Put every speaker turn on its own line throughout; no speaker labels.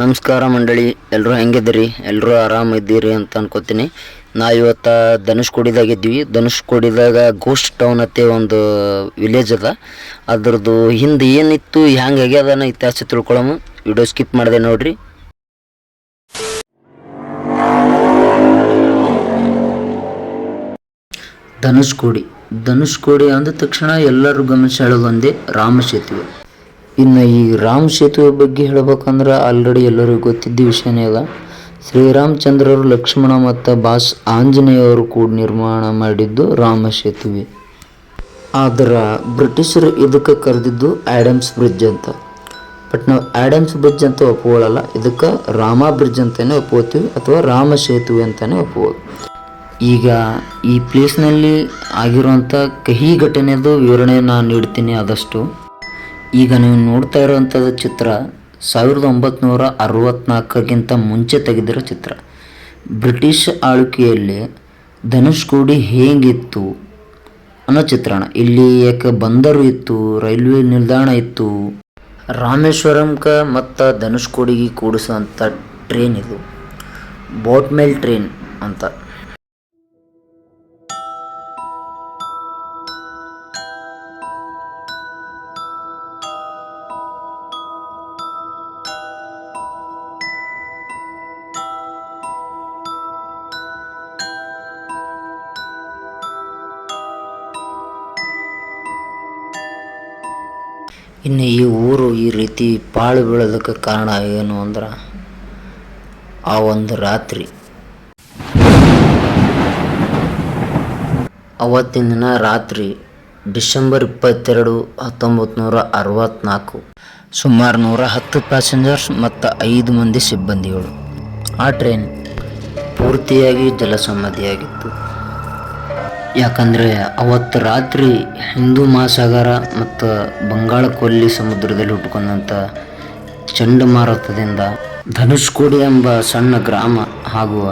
ನಮಸ್ಕಾರ ಮಂಡಳಿ ಎಲ್ಲರೂ ಹೆಂಗಿದ್ದೀರಿ? ಎಲ್ಲರೂ ಆರಾಮ ಇದ್ದೀರಿ ಅಂತ ಅನ್ಕೋತೀನಿ. ನಾ ಇವತ್ತು ಧನುಷ್ಕೋಡಿದಾಗ ಇದ್ವಿ ಧನುಷ್ಕೋಡಿದಾಗ ಗೋಸ್ಟ್ ಟೌನ್ ಅತ್ತೆ ಒಂದು ವಿಲೇಜ್ ಅದ. ಅದ್ರದ್ದು ಹಿಂದೆ ಏನಿತ್ತು, ಹ್ಯಾಂಗೆ ಆಗ್ಯದನ ಇತಿಹಾಸ ತಿಳ್ಕೊಳಮು. ವಿಡಿಯೋ ಸ್ಕಿಪ್ ಮಾಡಿದೆ ನೋಡ್ರಿ. ಧನುಷ್ಕೋಡಿ ಧನುಷ್ಕೋಡಿ ಅಂದ ತಕ್ಷಣ ಎಲ್ಲರೂ ಗಮನಿಸಿ ಹೇಳೋದೊಂದೇ ರಾಮ ಸೇತುವೆ ಇನ್ನು ಈ ರಾಮ ಸೇತುವೆ ಬಗ್ಗೆ ಹೇಳ್ಬೇಕಂದ್ರೆ ಆಲ್ರೆಡಿ ಎಲ್ಲರಿಗೂ ಗೊತ್ತಿದ್ದ ವಿಷಯನೇ ಅದ. ಶ್ರೀರಾಮಚಂದ್ರರು ಲಕ್ಷ್ಮಣ ಮತ್ತು ಬಾಸ್ ಆಂಜನೇಯವರು ಕೂಡ ನಿರ್ಮಾಣ ಮಾಡಿದ್ದು ರಾಮ ಸೇತುವೆ. ಆದ್ರೆ ಬ್ರಿಟಿಷರು ಇದಕ್ಕೆ ಕರೆದಿದ್ದು ಆ್ಯಡಮ್ಸ್ ಬ್ರಿಡ್ಜ್ ಅಂತ. ಬಟ್ ನಾವು ಆ್ಯಡಮ್ಸ್ ಬ್ರಿಡ್ಜ್ ಅಂತ ಒಪ್ಕೊಳ್ಳಲ್ಲ ಇದಕ್ಕೆ ರಾಮ ಬ್ರಿಡ್ಜ್ ಅಂತಲೇ ಒಪ್ಕೋತೀವಿ ಅಥವಾ ರಾಮ ಸೇತುವೆ ಅಂತಲೇ ಒಪ್ಬೋದು ಈಗ ಈ ಪ್ಲೇಸ್ನಲ್ಲಿ ಆಗಿರುವಂಥ ಕಹಿ ಘಟನೆದು ವಿವರಣೆ ನಾನು ನೀಡ್ತೀನಿ ಆದಷ್ಟು. ಈಗ ನೀವು ನೋಡ್ತಾ ಇರುವಂಥದ್ದು ಚಿತ್ರ ಸಾವಿರದ ಒಂಬತ್ನೂರ ಅರವತ್ನಾಲ್ಕಕ್ಕಿಂತ ಮುಂಚೆ ತೆಗೆದಿರೋ ಚಿತ್ರ. ಬ್ರಿಟಿಷ್ ಆಳ್ವಿಕೆಯಲ್ಲಿ ಧನುಷ್ಕೋಡಿ ಹೇಗಿತ್ತು ಅನ್ನೋ ಚಿತ್ರಣ. ಇಲ್ಲಿ ಯಾಕೆ ಬಂದರು ಇತ್ತು, ರೈಲ್ವೆ ನಿಲ್ದಾಣ ಇತ್ತು ರಾಮೇಶ್ವರಂಕ ಮತ್ತು ಧನುಷ್ಕೋಡಿಗೆ ಕೂಡಿಸುವಂಥ ಟ್ರೈನ್ ಇದು, ಬೋಟ್ ಮೇಲ್ ಟ್ರೈನ್ ಅಂತ. ಇನ್ನು ಈ ಊರು ಈ ರೀತಿ ಪಾಳು ಬೀಳೋದಕ್ಕೆ ಕಾರಣ ಏನು ಅಂದ್ರೆ ಆ ಒಂದು ರಾತ್ರಿ. ಅವತ್ತಿನ ದಿನ ರಾತ್ರಿ ಡಿಸೆಂಬರ್ ಇಪ್ಪತ್ತೆರಡು ಹತ್ತೊಂಬತ್ತು ನೂರ ಅರವತ್ತ್ನಾಲ್ಕು ಸುಮಾರು ನೂರ ಹತ್ತು ಪ್ಯಾಸೆಂಜರ್ಸ್ ಮತ್ತು ಐದು ಮಂದಿ ಸಿಬ್ಬಂದಿಗಳು. ಆ ಟ್ರೈನ್ ಪೂರ್ತಿಯಾಗಿ ಜಲಸಮಾಧಿಯಾಗಿತ್ತು ಯಾಕಂದರೆ ಅವತ್ತು ರಾತ್ರಿ ಹಿಂದೂ ಮಹಾಸಾಗರ ಮತ್ತು ಬಂಗಾಳ ಕೊಲ್ಲಿ ಸಮುದ್ರದಲ್ಲಿ ಹುಟ್ಕೊಂಡಂಥ ಚಂಡಮಾರುತದಿಂದ ಧನುಷ್ಕೋಡಿ ಎಂಬ ಸಣ್ಣ ಗ್ರಾಮ ಹಾಗೂ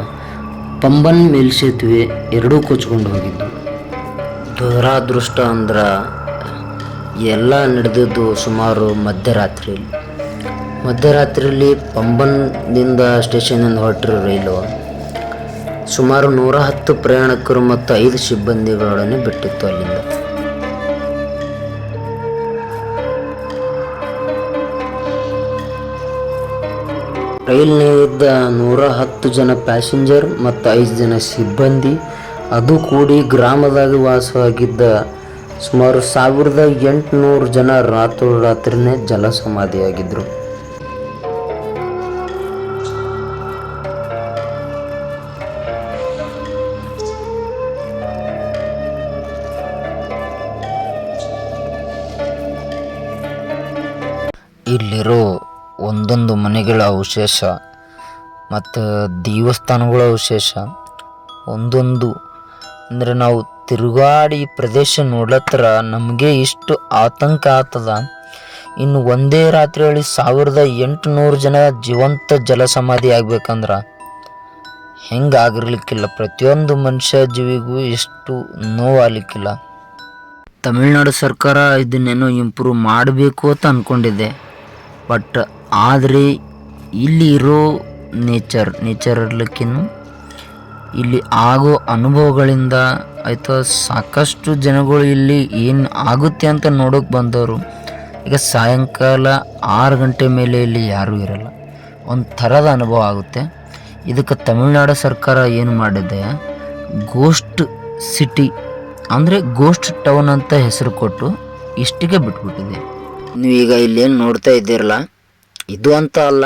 ಪಂಬನ್ ಮೇಲ್ಸೇತುವೆ ಎರಡೂ ಕೊಚ್ಕೊಂಡು ಹೋಗಿದ್ದು. ದುರಾದೃಷ್ಟ ಅಂದ್ರೆ ಎಲ್ಲ ನಡೆದಿದ್ದು ಸುಮಾರು ಮಧ್ಯರಾತ್ರಿಯಲ್ಲಿ. ಮಧ್ಯರಾತ್ರಿಯಲ್ಲಿ ಪಂಬನ್ದಿಂದ ಸ್ಟೇಷನಿಂದ ಹೊರಟಿರೋ ರೈಲು ಸುಮಾರು ನೂರ ಹತ್ತು ಪ್ರಯಾಣಿಕರು ಮತ್ತು ಐದು ಸಿಬ್ಬಂದಿಗಳೊಡನೆ ಬಿಟ್ಟಿತ್ತು ಅಲ್ಲಿಂದ. ರೈಲ್ನಲ್ಲಿದ್ದ ನೂರ ಹತ್ತು ಜನ ಪ್ಯಾಸೆಂಜರ್ ಮತ್ತು ಐದು ಜನ ಸಿಬ್ಬಂದಿ, ಅದು ಕೂಡಿ ಗ್ರಾಮದಾಗ ವಾಸವಾಗಿದ್ದ ಸುಮಾರು ಸಾವಿರದ ಎಂಟುನೂರು ಜನ ರಾತ್ರೋರಾತ್ರಿನೇ ಜಲ ಒಂದೊಂದು ಮನೆಗಳ ಅವಶೇಷ ಮತ್ತು ದೇವಸ್ಥಾನಗಳ ಅವಶೇಷ ಒಂದೊಂದು. ಅಂದರೆ ನಾವು ತಿರುಗಾಡಿ ಪ್ರದೇಶ ನೋಡ್ಲತ್ತರ ನಮಗೆ ಇಷ್ಟು ಆತಂಕ ಆತದ ಇನ್ನು ಒಂದೇ ರಾತ್ರಿಯಲ್ಲಿ ಸಾವಿರದ ಎಂಟುನೂರು ಜನ ಜೀವಂತ ಜಲಸಮಾಧಿ ಆಗ್ಬೇಕಂದ್ರೆ ಹೆಂಗೆ ಆಗಿರ್ಲಿಕ್ಕಿಲ್ಲ. ಪ್ರತಿಯೊಂದು ಮನುಷ್ಯ ಜೀವಿಗೂ ಎಷ್ಟು ನೋವಾಗಲಿಕ್ಕಿಲ್ಲ. ತಮಿಳ್ನಾಡು ಸರ್ಕಾರ ಇದನ್ನೇನೋ ಇಂಪ್ರೂವ್ ಮಾಡಬೇಕು ಅಂತ ಅಂದ್ಕೊಂಡಿದ್ದೆ ಬಟ್ ಆದರೆ ಇಲ್ಲಿ ಇರೋ ನೇಚರ್ ನೇಚರ್ ಇರ್ಲಿಕ್ಕಿನ್ನು ಇಲ್ಲಿ ಆಗೋ ಅನುಭವಗಳಿಂದ ಆಯಿತಾ ಸಾಕಷ್ಟು ಜನಗಳು ಇಲ್ಲಿ ಏನು ಆಗುತ್ತೆ ಅಂತ ನೋಡೋಕೆ ಬಂದವರು. ಈಗ ಸಾಯಂಕಾಲ ಆರು ಗಂಟೆ ಮೇಲೆ ಇಲ್ಲಿ ಯಾರೂ ಇರಲ್ಲ. ಒಂದು ಥರದ ಅನುಭವ ಆಗುತ್ತೆ. ಇದಕ್ಕೆ ತಮಿಳುನಾಡು ಸರ್ಕಾರ ಏನು ಮಾಡಿದೆ? ಗೋಸ್ಟ್ ಸಿಟಿ ಅಂದರೆ ಗೋಸ್ಟ್ ಟೌನ್ ಅಂತ ಹೆಸರು ಕೊಟ್ಟು ಇಷ್ಟಿಗೆ ಬಿಟ್ಬಿಟ್ಟಿದೆ. ನೀವು ಈಗ ಇಲ್ಲೇನು ನೋಡ್ತಾ ಇದ್ದೀರಲ್ಲ? ಇದು ಅಂತ ಅಲ್ಲ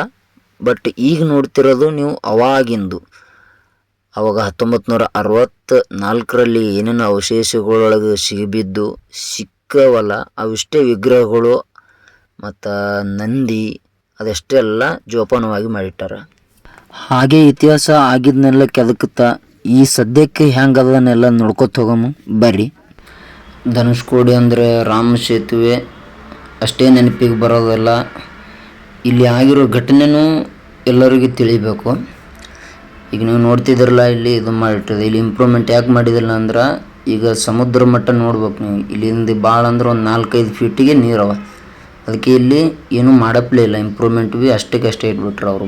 ಬಟ್ ಈಗ ನೋಡ್ತಿರೋದು ನೀವು ಅವಾಗಿಂದು. ಅವಾಗ ಹತ್ತೊಂಬತ್ತು ನೂರ ಅರವತ್ತ ನಾಲ್ಕರಲ್ಲಿ ಏನೇನು ಅವಶೇಷಗಳೊಳಗೆ ಸಿಗಬಿದ್ದು, ಸಿಕ್ಕವಲ್ಲ, ಅವಿಷ್ಟೇ ವಿಗ್ರಹಗಳು ಮತ್ತು ನಂದಿ, ಅದಷ್ಟೇ ಎಲ್ಲ ಜೋಪಾನವಾಗಿ ಮಾಡಿಟ್ಟಾರ. ಹಾಗೆ ಇತಿಹಾಸ ಆಗಿದ್ನೆಲ್ಲ ಕೆದಕುತ್ತ ಈ ಸದ್ಯಕ್ಕೆ ಹೆಂಗೆ ಅದನ್ನೆಲ್ಲ ನೋಡ್ಕೊತ ಹೋಗಮ್ಮ ಬರ್ರಿ. ಧನುಷ್ಕೋಡಿ ಅಂದರೆ ರಾಮ ಸೇತುವೆ, ಅಷ್ಟೇ ನೆನಪಿಗೆ ಬರೋದಲ್ಲ. ಇಲ್ಲಿ ಆಗಿರೋ ಘಟನೆನೂ ಎಲ್ಲರಿಗೂ ತಿಳಿಬೇಕು. ಈಗ ನೀವು ನೋಡ್ತಿದ್ದೀರಲ್ಲ, ಇಲ್ಲಿ ಇದು ಮಾಡಿಟ್ಟಿದೆ ಇಲ್ಲಿ ಇಂಪ್ರೂವ್ಮೆಂಟ್ ಯಾಕೆ ಮಾಡಿದಿಲ್ಲ ಅಂದ್ರೆ, ಈಗ ಸಮುದ್ರ ಮಟ್ಟ ನೋಡ್ಬೇಕು ನೀವು. ಇಲ್ಲಿಂದ ಭಾಳ ಅಂದ್ರೆ ಒಂದು ನಾಲ್ಕೈದು ಫೀಟಿಗೆ ನೀರವ ಅದಕ್ಕೆ ಇಲ್ಲಿ ಏನೂ ಮಾಡಪ್ಲೇ ಇಲ್ಲ. ಇಂಪ್ರೂವ್ಮೆಂಟ್ ಭೀ ಅಷ್ಟಕ್ಕೆ ಅಷ್ಟೇ ಇಟ್ಬಿಟ್ರು ಅವರು.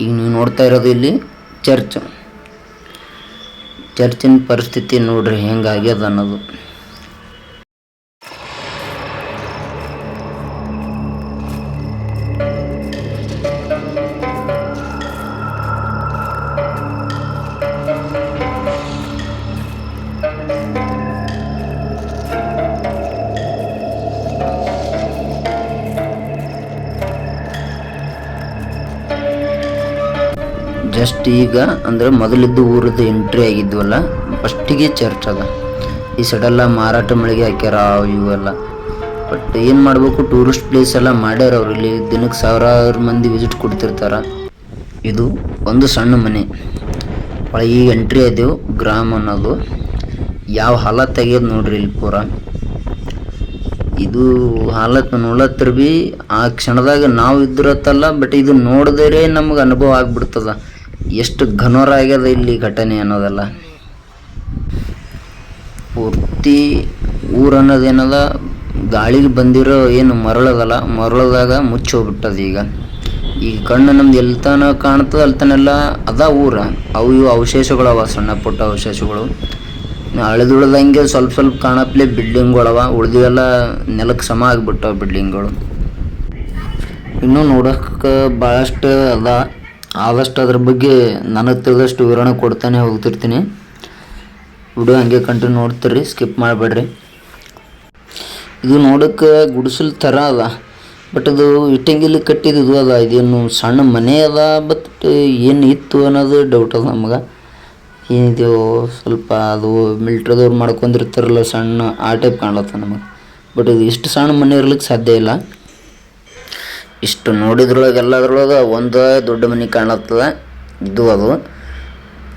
ಈಗ ನೀವು ನೋಡ್ತಾ ಇರೋದು ಇಲ್ಲಿ ಚರ್ಚ್. ಚರ್ಚಿನ ಪರಿಸ್ಥಿತಿ ನೋಡ್ರಿ ಹೆಂಗಾಗ್ಯದ ಅನ್ನೋದು. ಜಸ್ಟ್ ಈಗ ಅಂದ್ರೆ ಮೊದಲಿದ್ದು ಊರದ್ದು ಎಂಟ್ರಿ ಆಗಿದ್ವಲ್ಲ ಫಸ್ಟಿಗೆ ಚರ್ಚ್ ಅದ. ಈ ಸೈಡೆಲ್ಲ ಮಾರಾಟ ಮಳಿಗೆ ಹಾಕ್ಯಾರ ಇವೆಲ್ಲ ಬಟ್ ಏನು ಮಾಡಬೇಕು ಟೂರಿಸ್ಟ್ ಪ್ಲೇಸ್ ಎಲ್ಲ ಮಾಡ್ಯಾರ ಅವ್ರು ಇಲ್ಲಿ. ದಿನಕ್ಕೆ ಸಾವಿರಾರು ಮಂದಿ ವಿಸಿಟ್ ಕೊಡ್ತಿರ್ತಾರೆ. ಇದು ಒಂದು ಸಣ್ಣ ಮನೆ. ಒಳಗೆ ಈಗ ಎಂಟ್ರಿ ಆದೆವು ಗ್ರಾಮ ಅನ್ನೋದು. ಯಾವ ಹಾಲ ತೆಗಿಯೋದು ನೋಡ್ರಿ ಇಲ್ಲಿ ಪೂರ. ಇದು ಹಾಲತ್ ನೋಡ್ಲತ್ತರ ಬಿ, ಆ ಕ್ಷಣದಾಗ ನಾವು ಇದ್ರತ್ತಲ್ಲ ಬಟ್ ಇದು ನೋಡಿದ್ರೆ ನಮ್ಗೆ ಅನುಭವ ಆಗ್ಬಿಡ್ತದ. ಎಷ್ಟು ಘನೋರ ಆಗ್ಯದ ಇಲ್ಲಿ ಘಟನೆ ಅನ್ನೋದಲ್ಲ? ಪೂರ್ತಿ ಊರು ಅನ್ನೋದೇನದ ಗಾಳಿಗೆ ಬಂದಿರೋ ಏನು ಮರಳದಲ್ಲ, ಮರಳದಾಗ ಮುಚ್ಚಿ ಹೋಗ್ಬಿಟ್ಟದ ಈಗ. ಈ ಕಣ್ಣು ನಮ್ದು ಎಲ್ತನ ಕಾಣ್ತದ ಅಲ್ತನೆಲ್ಲ ಅದ ಊರ. ಅವು ಇವು ಅವಶೇಷಗಳವ ಸಣ್ಣ ಪುಟ್ಟ ಅವಶೇಷಗಳು. ಅಳೆದುಳ್ದಂಗೆ ಸ್ವಲ್ಪ ಸ್ವಲ್ಪ ಕಾಣಪ್ಲೆ ಬಿಲ್ಡಿಂಗ್ಗಳವ, ಉಳ್ದಿವೆಲ್ಲ ನೆಲಕ್ಕೆ ಸಮ ಆಗಿಬಿಟ್ಟವ ಬಿಲ್ಡಿಂಗ್ಗಳು. ಇನ್ನೂ ನೋಡೋಕೆ ಭಾಳಷ್ಟು ಅದ. ಆದಷ್ಟು ಅದ್ರ ಬಗ್ಗೆ ನನಗೆ ತಿಳಿದಷ್ಟು ವಿವರಣೆ ಕೊಡ್ತಾನೆ ಹೋಗ್ತಿರ್ತೀನಿ. ವಿಡಿಯೋ ಹಂಗೆ ಕಂಟಿನ್ಯೂ ನೋಡ್ತೀರಿ, ಸ್ಕಿಪ್ ಮಾಡಬೇಡ್ರಿ. ಇದು ನೋಡೋಕ್ಕೆ ಗುಡಿಸಲ್ ಥರ ಅದ. ಬಟ್ ಅದು ಇಟ್ಟಂಗಿಲಿ ಕಟ್ಟಿದ್ದು ಅದ. ಇದೇನು ಸಣ್ಣ ಮನೆ ಅದ, ಬಟ್ ಏನು ಇತ್ತು ಅನ್ನೋದು ಡೌಟ್ ಅದ ನಮ್ಗೆ. ಏನಿದೆಯೋ ಸ್ವಲ್ಪ ಅದು ಮಿಲ್ಟ್ರಿದವ್ರು ಮಾಡ್ಕೊಂಡಿರ್ತಾರಲ್ಲ ಸಣ್ಣ, ಆ ಟೈಪ್ ಕಾಣ್ಲತ್ತ ನಮಗೆ. ಬಟ್ ಇದು ಇಷ್ಟು ಸಣ್ಣ ಮನೆ ಇರ್ಲಿಕ್ಕೆ ಸಾಧ್ಯ ಇಲ್ಲ. ಇಷ್ಟು ನೋಡಿದ್ರೊಳಗೆ ಎಲ್ಲದ್ರೊಳಗೆ ಒಂದು ದೊಡ್ಡ ಮನೆ ಕಾಣತ್ತದ. ಇದು ಅದು.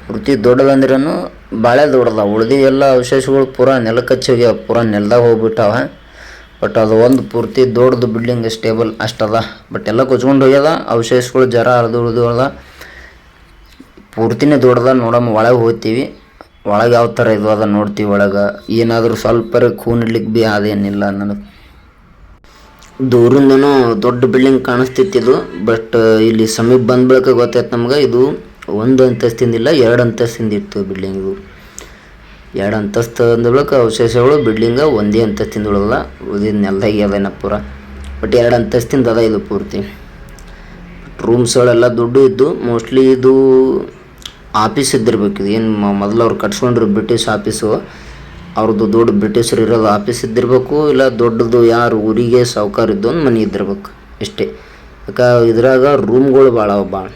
ಪೂರ್ತಿ ದೊಡ್ಡದಂದ್ರೂ ಭಾಳ ದೊಡ್ಡದ. ಉಳ್ದಿ ಎಲ್ಲ ಅವಶೇಷಗಳು ಪೂರ ನೆಲಕ್ಕೆ ಹೋಗ್ಯಾವ, ಪೂರ ನೆಲದಾಗ ಹೋಗ್ಬಿಟ್ಟಾವ. ಬಟ್ ಅದು ಒಂದು ಪೂರ್ತಿ ದೊಡ್ಡದು ಬಿಲ್ಡಿಂಗ್ ಸ್ಟೇಬಲ್ ಅಷ್ಟದ. ಬಟ್ ಎಲ್ಲ ಕೊಚ್ಕೊಂಡು ಹೋಗ್ಯದ, ಅವಶೇಷಗಳು ಜರ ಅರ್ದು ಉಳಿದು ಅದ ಪೂರ್ತಿನೇ ದೊಡ್ಡದ, ನೋಡಮ್ಮ, ಒಳಗೆ ಹೋಗ್ತೀವಿ. ಒಳಗೆ ಯಾವ ಥರ ಇದು ಅದ ನೋಡ್ತೀವಿ ಒಳಗೆ. ಏನಾದರೂ ಸ್ವಲ್ಪ ಖೂನ್ ಇಡ್ಲಿಕ್ಕೆ ಭೀ ಅದೇನಿಲ್ಲ ನನಗೆ. ದೂರಿಂದನೂ ದೊಡ್ಡ ಬಿಲ್ಡಿಂಗ್ ಕಾಣಿಸ್ತಿತ್ತು ಇದು. ಬಟ್ ಇಲ್ಲಿ ಸಮೀಪ ಬಂದ ಬಳಿಕ ಗೊತ್ತಾಯ್ತು ನಮ್ಗೆ, ಇದು ಒಂದು ಅಂತಸ್ತಿಂದಿಲ್ಲ ಎರಡು ಅಂತಸ್ತಿಂದ ಇತ್ತು ಬಿಲ್ಡಿಂಗ್ ಎರಡು ಅಂತಸ್ತು ಅಂದ ಬಳಿಕ ಅವಶೇಷಗಳು ಬಿಲ್ಡಿಂಗ ಒಂದೇ ಅಂತಸ್ತಿಂದ ಉಳಿದ ಉಳಿದಿದ್ದು ನೆಲದಾಗಿ ಅದೇನ ಪೂರ. ಬಟ್ ಎರಡು ಅಂತಸ್ತಿಂದ ಅದ ಇದು ಪೂರ್ತಿ. ರೂಮ್ಸ್ಗಳೆಲ್ಲ ದುಡ್ಡು ಇದ್ದು ಮೋಸ್ಟ್ಲಿ ಇದು ಆಫೀಸ್ ಇದ್ದಿರ್ಬೇಕು. ಇದು ಏನು ಮೊದಲು ಅವ್ರು ಕಟ್ಸ್ಕೊಂಡ್ರು ಬ್ರಿಟಿಷ್ ಆಫೀಸು ಅವ್ರದ್ದು ದೊಡ್ಡ ಬ್ರಿಟಿಷರು ಇರೋದು ಆಫೀಸ್ ಇದ್ದಿರಬೇಕು, ಇಲ್ಲ ದೊಡ್ಡದು ಯಾರು ಊರಿಗೆ ಸಾವುಕಾರ ಇದ್ದೊಂದು ಮನೆ ಇದ್ದಿರ್ಬೇಕು ಇಷ್ಟೇ ಯಾಕೆ, ಇದ್ರಾಗ ರೂಮ್ಗಳು ಭಾಳ ಅವ ಭಾಳ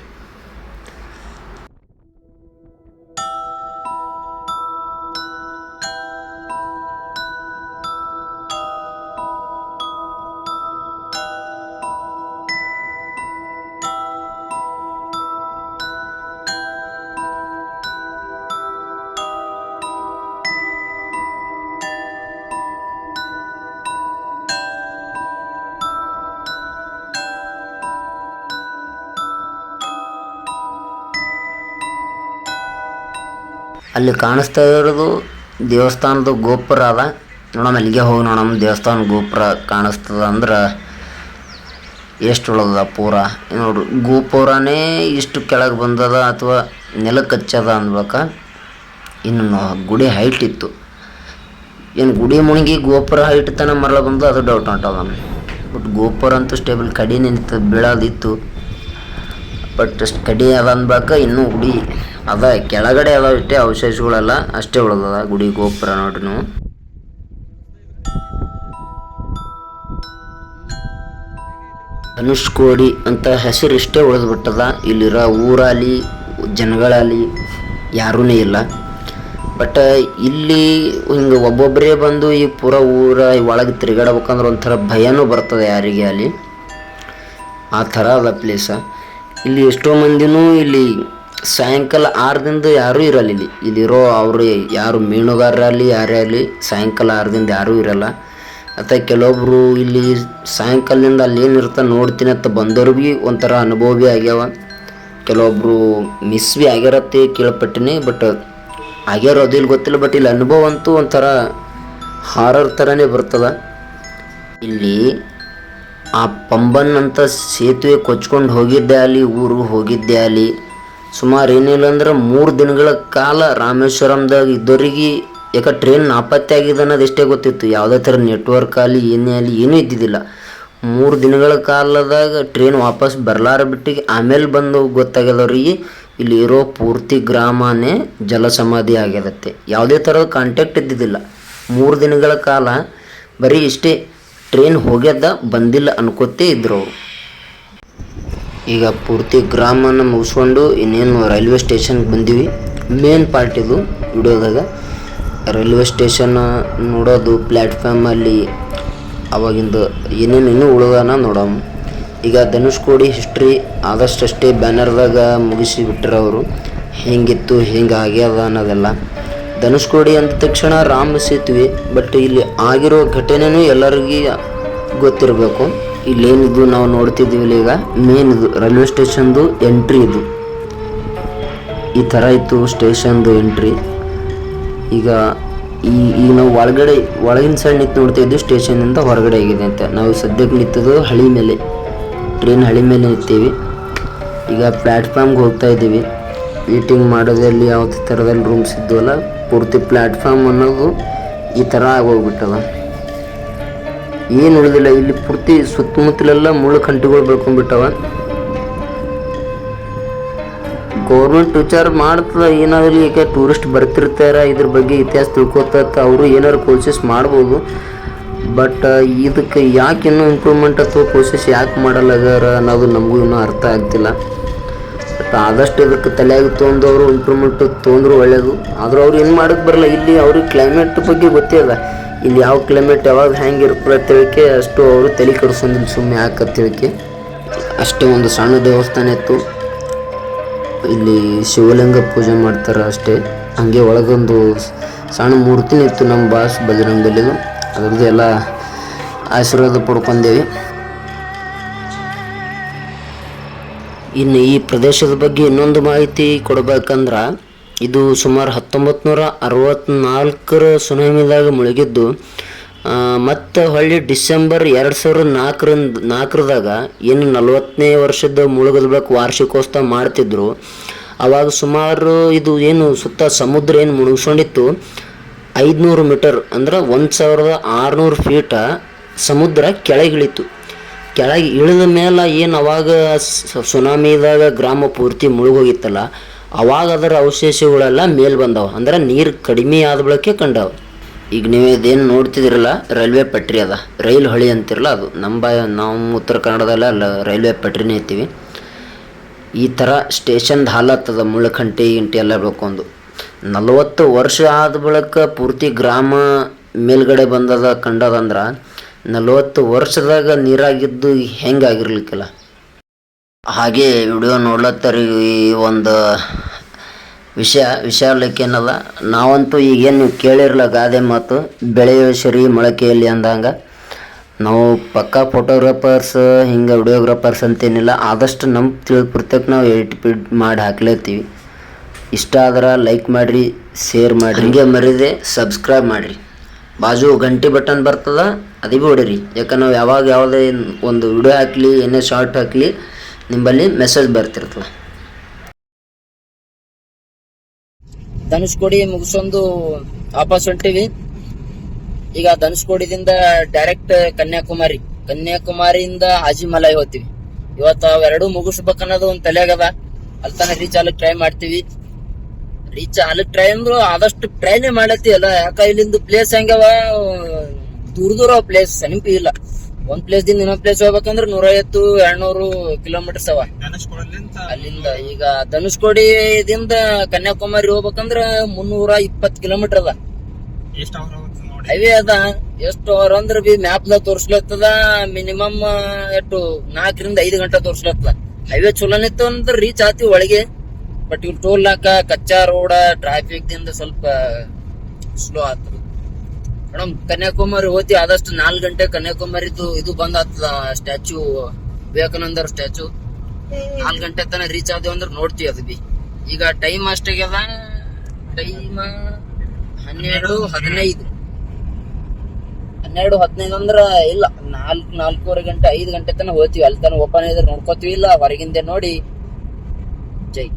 ಅಲ್ಲಿ ಕಾಣಿಸ್ತಾ ಇರೋದು ದೇವಸ್ಥಾನದ ಗೋಪುರ ಅದ. ನೋಡಮ್ಮ ಅಲ್ಲಿಗೆ ಹೋಗಿ ನೋಡಮ್ಮ ದೇವಸ್ಥಾನ ಗೋಪುರ ಕಾಣಿಸ್ತದ ಅಂದ್ರೆ ಎಷ್ಟು ಉಳ್ದದ ಪೂರ. ನೋಡ್ರಿ ಗೋಪುರನೇ ಇಷ್ಟು ಕೆಳಗೆ ಬಂದದ ಅಥವಾ ನೆಲಕ್ಕೆ ಹಚ್ಚದ ಅನ್ಬೇಕ ಇನ್ನು ಗುಡಿ ಹೈಟ್ ಇತ್ತು. ಏನು ಗುಡಿ ಮುಣಿಗಿ ಗೋಪುರ ಹೈಟ್ ತನ ಮರಳ ಬಂದು ಅದು ಡೌಟ್ ಹೊಂಟದ ಬಟ್ ಗೋಪುರ ಅಂತೂ ಸ್ಟೇಬಲ್ ಕಡಿ ನಿಂತು ಬೀಳೋದಿತ್ತು. ಬಟ್ ಅಷ್ಟು ಕಡಿ ಅದ ಅನ್ಬೇಕ ಇನ್ನೂ ಗುಡಿ ಅದ, ಕೆಳಗಡೆ ಅದಾವ ಅಷ್ಟೇ, ಅವಶೇಷಗಳೆಲ್ಲ ಅಷ್ಟೇ ಉಳ್ದದ, ಗುಡಿ ಗೋಪುರ ನೋಡ್ರಿ ನೀವು ಧನುಷ್ಕೋಡಿ ಅಂತ ಹೆಸರು ಇಷ್ಟೇ ಉಳಿದು ಬಿಟ್ಟದ ಇಲ್ಲಿರೋ ಊರಲ್ಲಿ ಜನಗಳಲ್ಲಿ ಯಾರೂ ಇಲ್ಲ. ಬಟ್ ಇಲ್ಲಿ ಹಿಂಗೆ ಒಬ್ಬೊಬ್ಬರೇ ಬಂದು ಈ ಪೂರ ಊರ ಒಳಗೆ ತಿರುಗಾಡ್ಬೇಕಂದ್ರೆ ಒಂಥರ ಭಯನೂ ಬರ್ತದೆ ಯಾರಿಗೆ ಅಲ್ಲಿ. ಆ ಥರ ಅದ ಪ್ಲೇಸ ಇಲ್ಲಿ ಎಷ್ಟೋ ಮಂದಿನೂ ಇಲ್ಲಿ ಸಾಯಂಕಾಲ ಆರದಿಂದ ಯಾರೂ ಇರಲ್ಲ ಇಲ್ಲಿ. ಇಲ್ಲಿರೋ ಅವರು ಯಾರು ಮೀನುಗಾರರಲ್ಲಿ ಯಾರೇ ಆಗಲಿ ಸಾಯಂಕಾಲ ಆರದಿಂದ ಯಾರೂ ಇರಲ್ಲ. ಮತ್ತು ಕೆಲವೊಬ್ಬರು ಇಲ್ಲಿ ಸಾಯಂಕಾಲದಿಂದ ಅಲ್ಲಿ ಏನಿರ್ತ ನೋಡ್ತೀನಿ ಅಂತ ಬಂದವ್ರು ಭೀ ಒಂಥರ ಅನುಭವ ಭೀ ಆಗ್ಯಾವ. ಕೆಲವೊಬ್ಬರು ಮಿಸ್ ಭೀ ಆಗ್ಯಾರತ್ತೆ ಕೇಳಪಟ್ಟಿನಿ ಬಟ್ ಆಗ್ಯಾರೋ ಇಲ್ಲಿ ಗೊತ್ತಿಲ್ಲ ಬಟ್ ಇಲ್ಲಿ ಅನುಭವ ಅಂತೂ ಒಂಥರ ಹಾರರ್ ಥರನೇ ಬರ್ತದೆ. ಇಲ್ಲಿ ಆ ಪಂಬನ್ ಅಂತ ಸೇತುವೆ ಕೊಚ್ಕೊಂಡು ಹೋಗಿದ್ದೆ ಅಲ್ಲಿ, ಊರು ಹೋಗಿದ್ದೆ ಅಲ್ಲಿ. ಸುಮಾರು ಏನಿಲ್ಲ ಅಂದ್ರೆ ಮೂರು ದಿನಗಳ ಕಾಲ ರಾಮೇಶ್ವರಂದಾಗ ಇದ್ದವರಿಗೆ ಯಾಕೆ ಟ್ರೈನ್ ನಾಪತ್ತೆ ಆಗಿದೆ ಅನ್ನೋದು ಎಷ್ಟೇ ಗೊತ್ತಿತ್ತು. ಯಾವುದೇ ಥರ ನೆಟ್ವರ್ಕ್ ಆಗಲಿ, ಏನೇ ಆಗಲಿ, ಏನೂ ಇದ್ದಿದ್ದಿಲ್ಲ. ಮೂರು ದಿನಗಳ ಕಾಲದಾಗ ಟ್ರೈನ್ ವಾಪಸ್ ಬರಲಾರ ಬಿಟ್ಟಿಗೆ ಆಮೇಲೆ ಬಂದು ಗೊತ್ತಾಗ್ಯದವ್ರಿಗೆ ಇಲ್ಲಿ ಇರೋ ಪೂರ್ತಿ ಗ್ರಾಮನೇ ಜಲಸಮಾಧಿ ಆಗ್ಯದತ್ತೆ. ಯಾವುದೇ ಥರದ ಕಾಂಟ್ಯಾಕ್ಟ್ ಇದ್ದಿದ್ದಿಲ್ಲ. ಮೂರು ದಿನಗಳ ಕಾಲ ಬರೀ ಇಷ್ಟೇ ಟ್ರೈನ್ ಹೋಗ್ಯದ ಬಂದಿಲ್ಲ ಅನ್ಕೋತೇ ಇದ್ರು ಅವರು. ಈಗ ಪೂರ್ತಿ ಗ್ರಾಮನ ಮುಗಿಸ್ಕೊಂಡು ಇನ್ನೇನು ರೈಲ್ವೆ ಸ್ಟೇಷನ್ಗೆ ಬಂದೀವಿ. ಮೇನ್ ಪಾರ್ಟ್ ಇದು ವಿಡಿಯೋದಾಗ. ರೈಲ್ವೆ ಸ್ಟೇಷನ್ ನೋಡೋದು ಪ್ಲ್ಯಾಟ್ಫಾರ್ಮಲ್ಲಿ ಅವಾಗಿಂದ ಏನೇನು ಇನ್ನೂ ಉಳಿದಾನ ನೋಡೋಣ ಈಗ ಧನುಷ್ಕೋಡಿ ಹಿಸ್ಟ್ರಿ ಆದಷ್ಟಷ್ಟೇ ಬ್ಯಾನರ್ದಾಗ ಮುಗಿಸಿ ಬಿಟ್ಟರು ಅವರು ಹೆಂಗಿತ್ತು, ಹೆಂಗೆ ಆಗ್ಯದ ಅನ್ನೋದೆಲ್ಲ. ಧನುಷ್ಕೋಡಿ ಅಂದ ತಕ್ಷಣ ರಾಮ ಸೇತುವೆ ಬಟ್ ಇಲ್ಲಿ ಆಗಿರೋ ಘಟನೆನೂ ಎಲ್ಲರಿಗೂ ಗೊತ್ತಿರಬೇಕು. ಇಲ್ಲೇನಿದು ನಾವು ನೋಡ್ತಿದ್ದೀವಿ ಈಗ? ಮೇನ್ ಇದು ರೈಲ್ವೆ ಸ್ಟೇಷನ್ದು ಎಂಟ್ರಿ ಇದು. ಈ ಥರ ಇತ್ತು ಸ್ಟೇಷನ್ದು ಎಂಟ್ರಿ ಈಗ ಈ ಈಗ ನಾವು ಒಳಗಡೆ, ಒಳಗಿನ ಸೈಡ್ ನಿಂತು ನೋಡ್ತಾ ಇದ್ವಿ ಸ್ಟೇಷನಿಂದ ಹೊರಗಡೆ ಆಗಿದೆ ಅಂತ. ನಾವು ಸದ್ಯಕ್ಕೆ ನಿಂತದ್ದು ಹಳಿ ಮೇಲೆ. ಟ್ರೈನ್ ಹಳಿ ಮೇಲೆ ನಿಂತೀವಿ. ಈಗ ಪ್ಲ್ಯಾಟ್ಫಾರ್ಮ್ಗೆ ಹೋಗ್ತಾ ಇದ್ದೀವಿ. ವೇಟಿಂಗ್ ಮಾಡೋದಲ್ಲಿ ಯಾವ ಥರದಲ್ಲಿ ರೂಮ್ಸ್ ಇದ್ದವಲ್ಲ ಪೂರ್ತಿ ಪ್ಲ್ಯಾಟ್ಫಾರ್ಮ್ ಅನ್ನೋದು ಈ ಥರ ಆಗೋಗ್ಬಿಟ್ಟದ. ಏನು ಉಳಿದಿಲ್ಲ ಇಲ್ಲಿ ಪೂರ್ತಿ ಸುತ್ತಮುತ್ತಲೆಲ್ಲ ಮುಳ್ಳು ಕಂಟಿಗಳು ಬೆಳ್ಕೊಂಡ್ಬಿಟ್ಟವ. ಗೌರ್ಮೆಂಟ್ ವಿಚಾರ ಮಾಡ್ತದ ಏನಾಗಲಿ ಈಗ ಟೂರಿಸ್ಟ್ ಬರ್ತಿರ್ತಾರ, ಇದ್ರ ಬಗ್ಗೆ ಇತಿಹಾಸ ತಿಳ್ಕೊತ ಅವರು ಏನಾರು ಕೋಶಿಸ್ ಮಾಡ್ಬೋದು. ಬಟ್ ಇದಕ್ಕೆ ಯಾಕೆ ಇನ್ನೂ ಇಂಪ್ರೂವ್ಮೆಂಟ್ ಅಥವಾ ಕೋಶಿಸ್ ಯಾಕೆ ಮಾಡಲಾಗಾರ ಅನ್ನೋದು ನಮಗೂ ಇನ್ನೂ ಅರ್ಥ ಆಗ್ತಿಲ್ಲ. ಬಟ್ ಆದಷ್ಟು ಇದಕ್ಕೆ ತಲೆಯಾಗಿ ತೊಗೊಂಡವರು ಇಂಪ್ರೂವ್ಮೆಂಟ್ ತೊಗೊಂಡ್ರು ಒಳ್ಳೆಯದು ಆದರೂ ಅವ್ರು ಏನು ಮಾಡೋಕ್ಕೆ ಬರಲ್ಲ, ಇಲ್ಲಿ ಅವ್ರಿಗೆ ಕ್ಲೈಮೇಟ್ ಬಗ್ಗೆ ಗೊತ್ತೇ ಅದ. ಇಲ್ಲಿ ಯಾವ ಕ್ಲೈಮೇಟ್ ಯಾವಾಗ ಹೆಂಗೆ ಇರ್ತದೆ ತಿಳಕ್ಕೆ ಅಷ್ಟು ಅವರು ತಲೆ ಕೆಡಿಸೋದಿಲ್ಲ ಸುಮ್ಮನೆ ಯಾಕೆ ತಿಳಕ್ಕೆ ಅಷ್ಟೇ ಒಂದು ಸಣ್ಣ ದೇವಸ್ಥಾನ ಇತ್ತು. ಇಲ್ಲಿ ಶಿವಲಿಂಗ ಪೂಜೆ ಮಾಡ್ತಾರೆ ಅಷ್ಟೇ. ಹಂಗೆ ಒಳಗೊಂದು ಸಣ್ಣ ಮೂರ್ತಿನೇ ಇತ್ತು ನಮ್ಮ ಬಾಸ್ ಬಜರಂಗದಲ್ಲಿ ಅದ್ರದ್ದು ಎಲ್ಲ ಆಶೀರ್ವಾದ ಪಡ್ಕೊಂಡೇವಿ. ಇನ್ನು ಈ ಪ್ರದೇಶದ ಬಗ್ಗೆ ಇನ್ನೊಂದು ಮಾಹಿತಿ ಕೊಡ್ಬೇಕಂದ್ರೆ ಇದು ಸುಮಾರು ಹತ್ತೊಂಬತ್ತು ನೂರ ಅರವತ್ತ್ನಾಲ್ಕರ ಸುನಾಮಿದಾಗ ಮುಳುಗಿದ್ದು ಮತ್ತು ಹೊಳ್ಳಿ ಡಿಸೆಂಬರ್ ಎರಡು ಸಾವಿರದ ನಾಲ್ಕರಿಂದ, ನಾಲ್ಕರದಾಗ ಏನು ನಲವತ್ತನೇ ವರ್ಷದ ಮುಳುಗದ್ಬೇಕು ವಾರ್ಷಿಕೋತ್ಸವ ಮಾಡ್ತಿದ್ರು. ಆವಾಗ ಸುಮಾರು ಇದು ಏನು ಸುತ್ತ ಸಮುದ್ರ ಏನು ಮುಳುಗಿಸ್ಕೊಂಡಿತ್ತು. ಐದುನೂರು ಮೀಟರ್ ಅಂದ್ರೆ ಒಂದು ಸಾವಿರದ ಆರುನೂರು ಫೀಟ ಸಮುದ್ರ ಕೆಳಗಿಳಿತು. ಕೆಳಗೆ ಇಳಿದ ಮೇಲೆ ಏನು ಅವಾಗ ಸುನಾಮಿದಾಗ ಗ್ರಾಮ ಪೂರ್ತಿ ಮುಳುಗೋಗಿತ್ತಲ್ಲ ಅವಾಗ ಅದರ ಅವಶೇಷಗಳೆಲ್ಲ ಮೇಲೆ ಬಂದವ. ಅಂದ್ರೆ ನೀರು ಕಡಿಮೆ ಆದ ಬಳಕೆ ಕಂಡವ. ಈಗ ನೀವು ಇದೇನು ನೋಡ್ತಿದಿರಲ್ಲ, ರೈಲ್ವೆ ಪಟ್ರಿ ಅದ. ರೈಲು ಹಳಿ ಅಂತಿರಲ್ಲ ಅದು. ನಮ್ಮ ನಾವು ಉತ್ತರ ಕನ್ನಡದಲ್ಲ ಅಲ್ಲ, ರೈಲ್ವೆ ಪಟ್ರಿನೇ ಇರ್ತೀವಿ. ಈ ಥರ ಸ್ಟೇಷನ್ದು ಹಾಲತ್ತದ ಮುಳ್ಳಖಂಟಿ ಇಂಟಿ ಎಲ್ಲ ಬೆಳ್ಕೊಂಡು ನಲವತ್ತು ವರ್ಷ ಆದ ಬಳಿಕ ಪೂರ್ತಿ ಗ್ರಾಮ ಮೇಲ್ಗಡೆ ಬಂದದ ಕಂಡದಂದ್ರೆ, ನಲವತ್ತು ವರ್ಷದಾಗ ನೀರಾಗಿದ್ದು ಹೆಂಗಾಗಿರ್ಲಿಕ್ಕಿಲ್ಲ ಹಾಗೆ ವಿಡಿಯೋ ನೋಡ್ಲತ್ತರಿ ಒಂದು ವಿಷಯ ವಿಷಯ ಏನದ ನಾವಂತೂ ಈಗೇನು ನೀವು ಕೇಳಿರಲ್ಲ ಗಾದೆ ಮಾತು ಬೆಳೆಯುವ ಸರಿ ಮೊಳಕೆಯಲ್ಲಿ ಅಂದಂಗೆ. ನಾವು ಪಕ್ಕಾ ಫೋಟೋಗ್ರಾಫರ್ಸ್ ಹಿಂಗೆ ವಿಡಿಯೋಗ್ರಾಫರ್ಸ್ ಅಂತೇನಿಲ್ಲ ಆದಷ್ಟು ನಮ್ಮ ತಿಳಿದ ಪುರ್ತಕ್ಕೆ ನಾವು ಎಡಿಟ್ ಮಾಡಿ ಹಾಕ್ಲೇತೀವಿ ಇಷ್ಟ ಆದ್ರೆ ಲೈಕ್ ಮಾಡಿರಿ ಶೇರ್ ಮಾಡಿರಿ. ಹಿಂಗೆ ಮರಿದೆ ಸಬ್ಸ್ಕ್ರೈಬ್ ಮಾಡಿರಿ. ಬಾಜು ಗಂಟೆ ಬಟನ್ ಬರ್ತದ ಅದೇ ಭೀ ಹೊಡಿರಿ. ಯಾಕೆ ನಾವು ಯಾವಾಗ ಯಾವುದೇ ಒಂದು ವಿಡಿಯೋ ಹಾಕಲಿ ಏನೇ ಶಾರ್ಟ್ ಹಾಕಲಿ ನಿಂಬಲ್ಲಿ ಮೆಸೇಜ್ ಬರ್ತಿರ್ತದೆ. ಧನುಷ್ಕೋಡಿ ಮುಗಿಸೊಂದು ವಾಪಸ್ ಹೊಂಟಿವಿ. ಈಗ ಧನುಷ್ಕೋಡಿದಿಂದ ಡೈರೆಕ್ಟ್ ಕನ್ಯಾಕುಮಾರಿ. ಕನ್ಯಾಕುಮಾರಿಯಿಂದ ಹಾಜಿಮಲೈ ಹೋಗ್ತೀವಿ. ಇವತ್ತು ಅವೆರಡು ಮುಗಿಸ್ಬೇಕನ್ನೋದು ಒಂದು ತಲೆಯಾಗದ. ಅಲ್ಲಿ ತನಕ ರೀಚ್ ಆಲಕ್ ಟ್ರೈ ಮಾಡ್ತೀವಿ. ರೀಚ್ ಆಲಕ್ ಟ್ರೈ ಅಂದ್ರು ಆದಷ್ಟು ಟ್ರೈನೇ ಮಾಡತ್ತೀವಲ್ಲ ಯಾಕ ಇಲ್ಲಿಂದ ಪ್ಲೇಸ್ ಹೆಂಗವ? ದೂರ ದೂರ ಪ್ಲೇಸ್ ಸಮೀಪ ಇಲ್ಲ. ಒಂದ್ ಪ್ಲೇಸ್ ದಿಂದ ಇನ್ನೊಂದ್ ಪ್ಲೇಸ್ ಹೋಗ್ಬೇಕಂದ್ರ ನೂರೈವತ್ತು ಎರಡ್ನೂರು ಕಿಲೋಮೀಟರ್ಸ್ ಅವ. ಅಲ್ಲಿಂದ ಈಗ ಧನುಷ್ಕೋಡಿದಿಂದ ಕನ್ಯಾಕುಮಾರಿ ಹೋಗ್ಬೇಕಂದ್ರ ಮುನ್ನೂರ ಇಪ್ಪತ್ ಕಿಲೋಮೀಟರ್ ಅದ. ಹೈವೇ ಅದ. ಎಷ್ಟು ಅವರ್ ಅಂದ್ರ ಬಿ ಮ್ಯಾಪ್ ದಾಗ ತೋರ್ಸ್ಲತ್ತದ ಮಿನಿಮಮ್ ಎಷ್ಟು ನಾಲ್ಕರಿಂದ ಐದು ಗಂಟೆ ತೋರ್ಸ್ಲತ್ತದ ಹೈವೇ ಚಲೋನಿತ್ತು ಅಂದ್ರ ರೀಚ್ ಆತಿ ಒಳಗೆ. ಬಟ್ ಇವ್ ಟೋಲ್ ಹಾಕ ಕಚ್ಚಾ ರೋಡ ಟ್ರಾಫಿಕ್ ದಿಂದ ಸ್ವಲ್ಪ ಸ್ಲೋ ಆಗ್ತದ ಮೇಡಮ್ ಕನ್ಯಾಕುಮಾರಿ ಹೋತಿ ಆದಷ್ಟು ನಾಲ್ಕು ಗಂಟೆ ಕನ್ಯಾಕುಮಾರಿದು ಇದು ಬಂದ್ ಆಗ್ತದ ಸ್ಟ್ಯಾಚು, ವಿವೇಕಾನಂದರ ಸ್ಟ್ಯಾಚು. ನಾಲ್ಕು ಗಂಟೆ ತನಕ ರೀಚ್ ಆದೇವ್ ಅಂದ್ರೆ ನೋಡ್ತೀವಿ ಅದು ಬಿ. ಈಗ ಟೈಮ್ ಅಷ್ಟಾಗ್ಯದ? ಟೈಮ್ ಹನ್ನೆರಡು, ಹದಿನೈದು. ಹನ್ನೆರಡು, ಹದಿನೈದು ಅಂದ್ರ ಇಲ್ಲ, ನಾಲ್ಕು, ನಾಲ್ಕೂವರೆ ಗಂಟೆ, ಐದು ಗಂಟೆ ತನಕ ಹೋಗ್ತೀವಿ ಅಲ್ಲಿ ತನಕ ಓಪನ್ ಇದ್ರೆ ನೋಡ್ಕೋತೀವಿ, ಇಲ್ಲ ಹೊರಗಿಂದೆ ನೋಡಿ. ಜೈ.